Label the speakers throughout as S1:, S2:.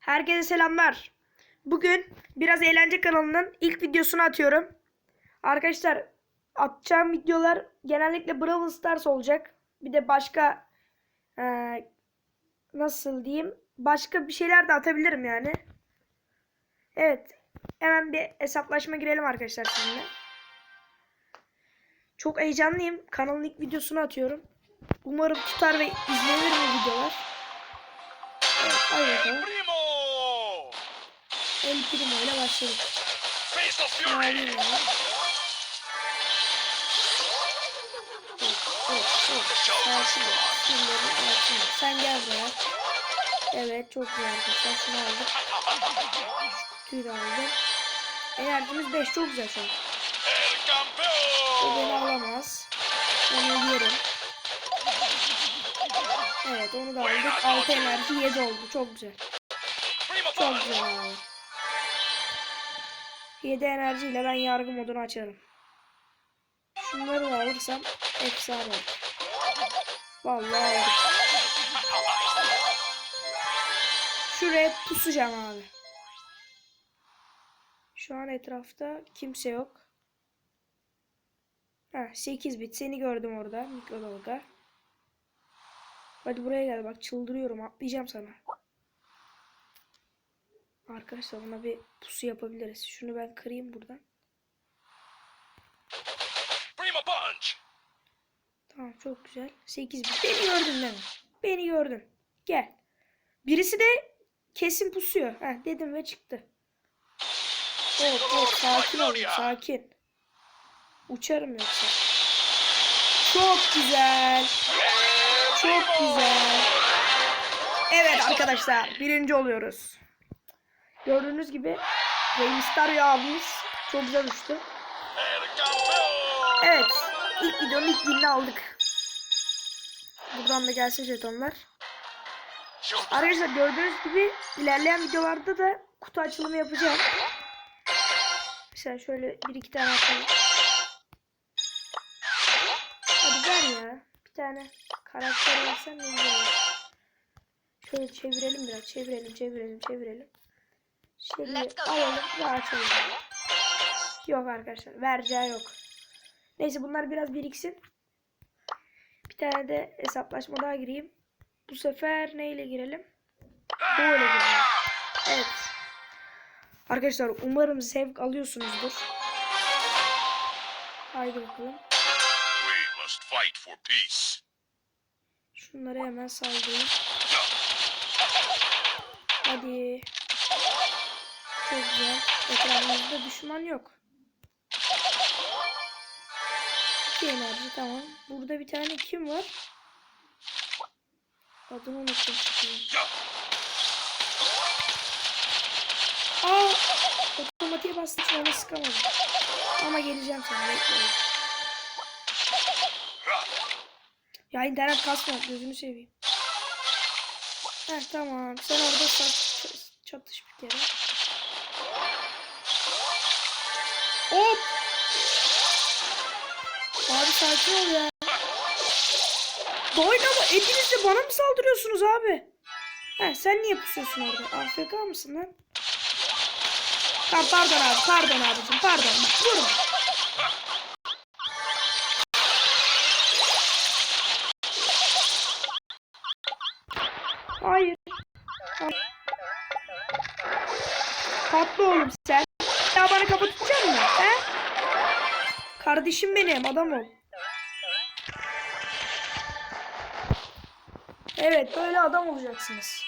S1: Herkese selamlar. Bugün biraz eğlence kanalının ilk videosunu atıyorum. Arkadaşlar atacağım videolar genellikle Brawl Stars olacak. Bir de başka eee, nasıl diyeyim başka bir şeyler de atabilirim yani. Evet hemen bir hesaplaşma girelim arkadaşlar sizinle. Çok heyecanlıyım. Kanalın ilk videosunu atıyorum. Umarım tutar ve izlenir bu videolar. Evet, hadi bakalım. El Primo ile başladık. Sakin ol. Sinirlerini sakin ol. Sen gel buraya. Evet çok güzel arkadaşlar. Şunu aldık. Da aldım. Enerjimiz 5 çok güzel şu an. O beni alamaz. Onu yerim. Evet onu da aldık. 6 enerji 7 oldu. Çok güzel. Çok güzel. 7 enerjiyle ben yargı modunu açarım. Şunları da alırsam efsane. Vallahi. Şuraya pusacağım abi. Şu an etrafta kimse yok. Ha 8 bit seni gördüm orada mikrodalga. Hadi buraya gel bak çıldırıyorum atlayacağım sana. Arkadaşlar buna bir pusu yapabiliriz. Şunu ben kırayım buradan. Tamam çok güzel. 8 bit. Beni gördün değil mi? Beni gördün. Gel. Birisi de kesin pusuyor. Heh, dedim ve çıktı. Evet, evet sakin olun sakin. Uçarım yoksa. Çok güzel. Çok güzel. Evet arkadaşlar birinci oluyoruz. Gördüğünüz gibi Mysterio abimiz çok güzel uçtu. Evet. ilk videonun ilk winini aldık. Buradan da gelsin jetonlar. Arkadaşlar gördüğünüz gibi ilerleyen videolarda da kutu açılımı yapacağım. Mesela şöyle bir iki tane atalım. Hadi ver ya. Bir tane karakter versen ne güzel. Şöyle çevirelim biraz. Çevirelim, çevirelim, çevirelim.
S2: Go.
S1: alalım ve açalım. Yok arkadaşlar. Vereceği yok. Neyse bunlar biraz biriksin. Bir tane de hesaplaşma daha gireyim. Bu sefer neyle girelim? Böyle girelim. Evet. Arkadaşlar umarım zevk alıyorsunuzdur. Haydi bakalım.
S3: We must fight for peace.
S1: Şunları hemen saldırayım. Hadi. Çok güzel. Etrafımızda düşman yok. İki enerji tamam. Burada bir tane kim var? Adını unuttum. Aa! Otomatiğe bastım ona sıkamadım. Ama geleceğim sana bekleyin. Ya internet kasma gözünü seveyim. Heh tamam sen orada çatış bir kere. Hop! Abi sakin ol ya. Oynama hepiniz de bana mı saldırıyorsunuz abi? He sen niye pusuyorsun orada? AFK mısın lan? Tamam pardon abi pardon abicim pardon bak vurma. Hayır. Hayır. Oğlum sen. Ya bana kafa mısın? He? Kardeşim benim adam ol. Evet böyle adam olacaksınız.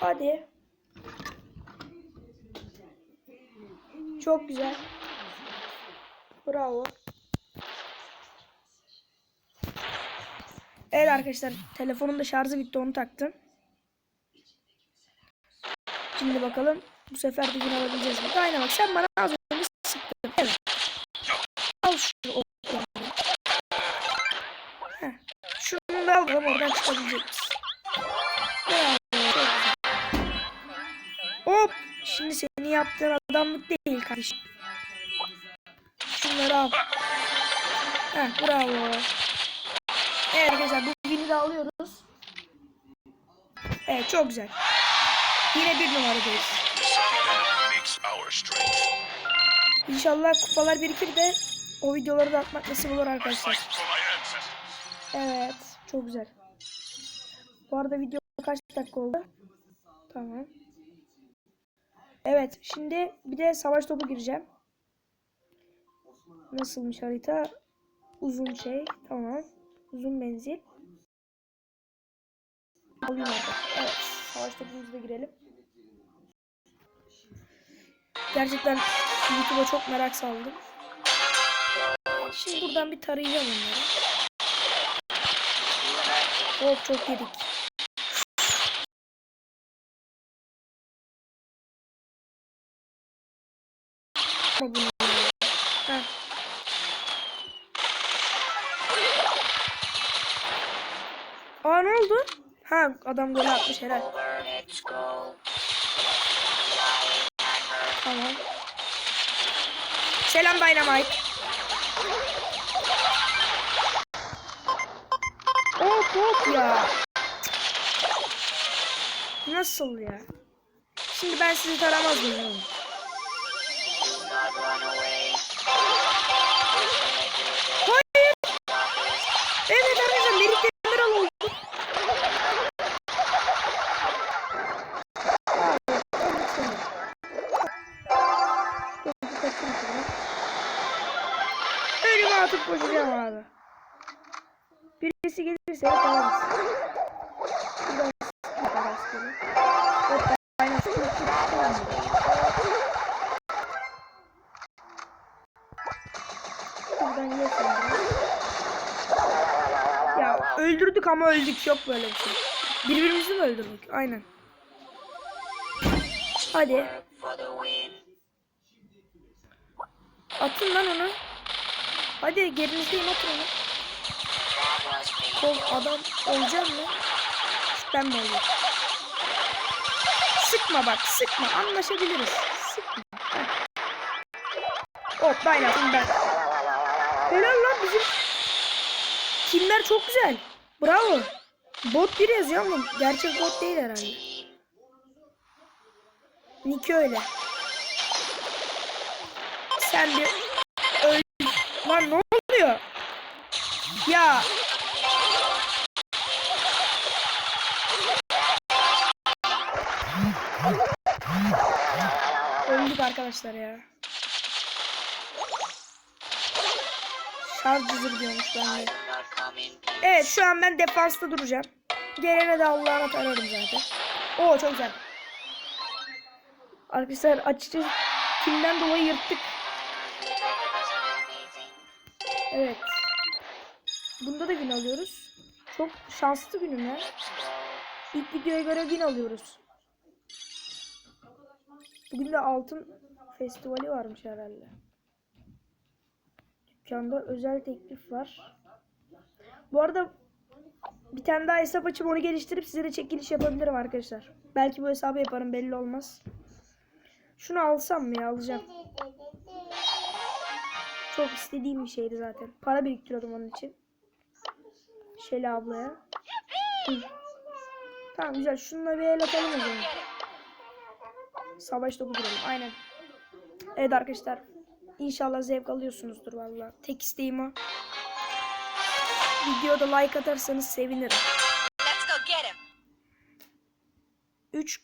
S1: Hadi. Çok güzel. Bravo. Evet arkadaşlar telefonun da şarjı bitti onu taktım. Şimdi bakalım bu sefer de yine alabileceğiz mi? Aynen bak sen bana az önce sıktın. Evet. Al şunu o. Heh. Şunu da alalım oradan çıkabilecek misin? Hop. Şimdi senin yaptığın adamlık değil kardeşim. Şunları al. Heh, bravo. Evet arkadaşlar bu win'i de alıyoruz. Evet çok güzel. Yine bir numaradayız. İnşallah kupalar birikir de o videoları da atmak nasip olur arkadaşlar. Evet. Çok güzel. Bu arada video kaç dakika oldu? Tamam. Evet. Şimdi bir de savaş topu gireceğim. Nasılmış harita? Uzun şey. Tamam. Uzun menzil. Evet. Savaş topumuza da girelim. Gerçekten YouTube'a çok merak saldım. Şimdi buradan bir tarayacağım onları. Hop çok yedik. Ama bunu. Heh. Aa ne oldu? Ha adam gol atmış herhal. Tamam. Selam Dynamite. Hop hop ya. Nasıl ya? Şimdi ben sizi taramaz mıyım? Koşacağım abi. Birisi gelirse yaparız. Ya öldürdük ama öldük. Yok böyle bir şey. Birbirimizi mi öldürdük? Aynen. Hadi. Atın lan onu. Hadi gerinizdeyim atın onu. Kol adam olacak mı? Ben mi olayım? Sıkma bak sıkma anlaşabiliriz. Sıkma. Heh. Hop ben yaptım ben. Helal lan bizim. Kimler çok güzel. Bravo. Bot bir yazıyor ama gerçek bot değil herhalde. Nick öyle. Sen bir öl... Lan ne oluyor? Ya Öldük arkadaşlar ya. Şarj cızır diyormuş bende. Evet şu an ben defansta duracağım. Gelene de Allah'ına tararım zaten. Oo çok güzel. Arkadaşlar açıkçası kimden dolayı yırttık. Evet. Bunda da win alıyoruz. Çok şanslı günüm ya. İlk videoya göre win alıyoruz. Bugün de altın festivali varmış herhalde. Dükkanda özel teklif var. Bu arada bir tane daha hesap açıp onu geliştirip size de çekiliş yapabilirim arkadaşlar. Belki bu hesabı yaparım belli olmaz. Şunu alsam mı ya alacağım. Çok istediğim bir şeydi zaten. Para biriktiriyordum onun için. Şeli ablaya. Hı. Tamam güzel. Şununla bir el atalım o zaman. Savaş topu kuralım. Aynen. Evet arkadaşlar. İnşallah zevk alıyorsunuzdur valla. Tek isteğim o. Videoda like atarsanız sevinirim.
S2: Let's go get him.
S1: 3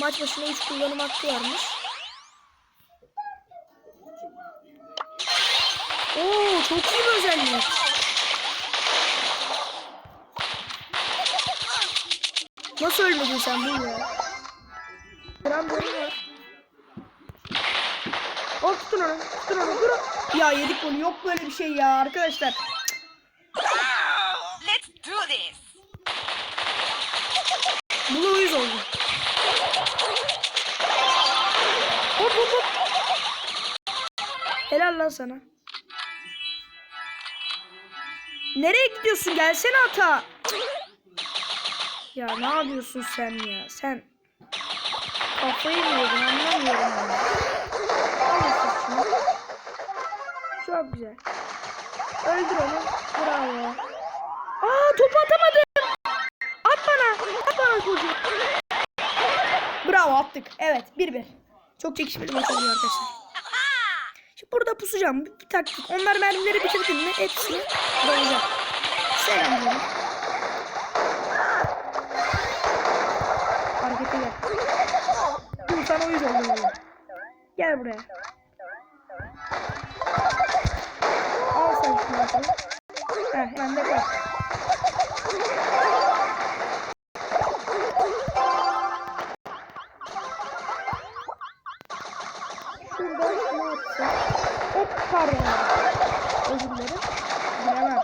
S1: maç başına 3 kullanım hakkı varmış. Oo çok iyi bir özellik. Nasıl ölmedin sen bu ya? Var. Hop tutun onu. Tutun onu. Dur. Ya yedik onu. Yok böyle bir şey ya arkadaşlar.
S2: Let's do this.
S1: Buna uyuz oldu. Hop hop hop. Helal lan sana. Nereye gidiyorsun? Gelsene ata. Ya ne yapıyorsun sen ya? Sen kafayı mı yedin anlamıyorum ben. Çok güzel. Öldür onu. Bravo. Aa topu atamadım. At bana. At bana. koşuyor. Bravo attık. Evet 1-1. Çok çekişmeli maç oluyor arkadaşlar. Şimdi burada pusacağım. Bir, bir taktik. Onlar mermileri bitirdim mi hepsini dalacağım. Selam diyorum. Harekete gel. Dur sana uyuz oldum. Gel buraya. Heh hemen de koy. Şurada ne yapsın? Hop pardon. Özür dilerim. Bilemem.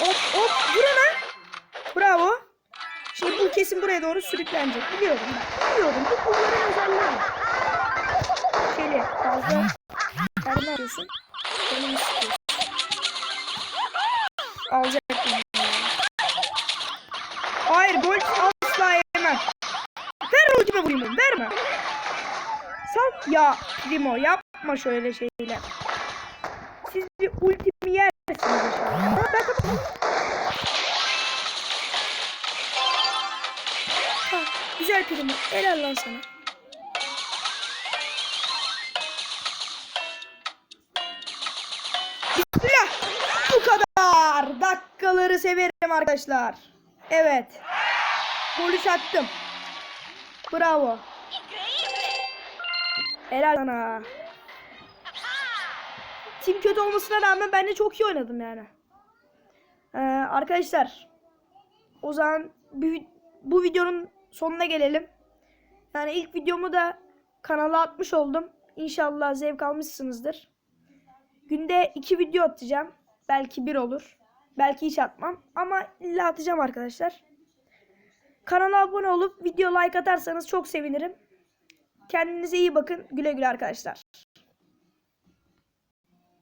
S1: Hop hop vur hemen. Bravo. Şimdi bu kesin buraya doğru sürüklenecek. Biliyorum ben. Biliyorum. Bu bunların özelliği. Şeli fazla karnı arıyorsun. Canımı sıkıyorsun. Alacaktım. ya. Hayır gol asla yemem. Ver ultime vurayım onu. Verme. Sal. Ya Primo yapma şöyle şeyler. Siz bir ultimi yersiniz. Ha, güzel Primo. Helal lan sana. Bu kadar. Dakikaları severim arkadaşlar. Evet. Golü sattım. Bravo. Helal sana. Tim kötü olmasına rağmen ben de çok iyi oynadım yani. Ee, arkadaşlar. O zaman bu, bu videonun sonuna gelelim. Yani ilk videomu da kanala atmış oldum. İnşallah zevk almışsınızdır. Günde iki video atacağım. Belki bir olur. Belki hiç atmam. Ama illa atacağım arkadaşlar. Kanala abone olup video like atarsanız çok sevinirim. Kendinize iyi bakın. Güle güle arkadaşlar.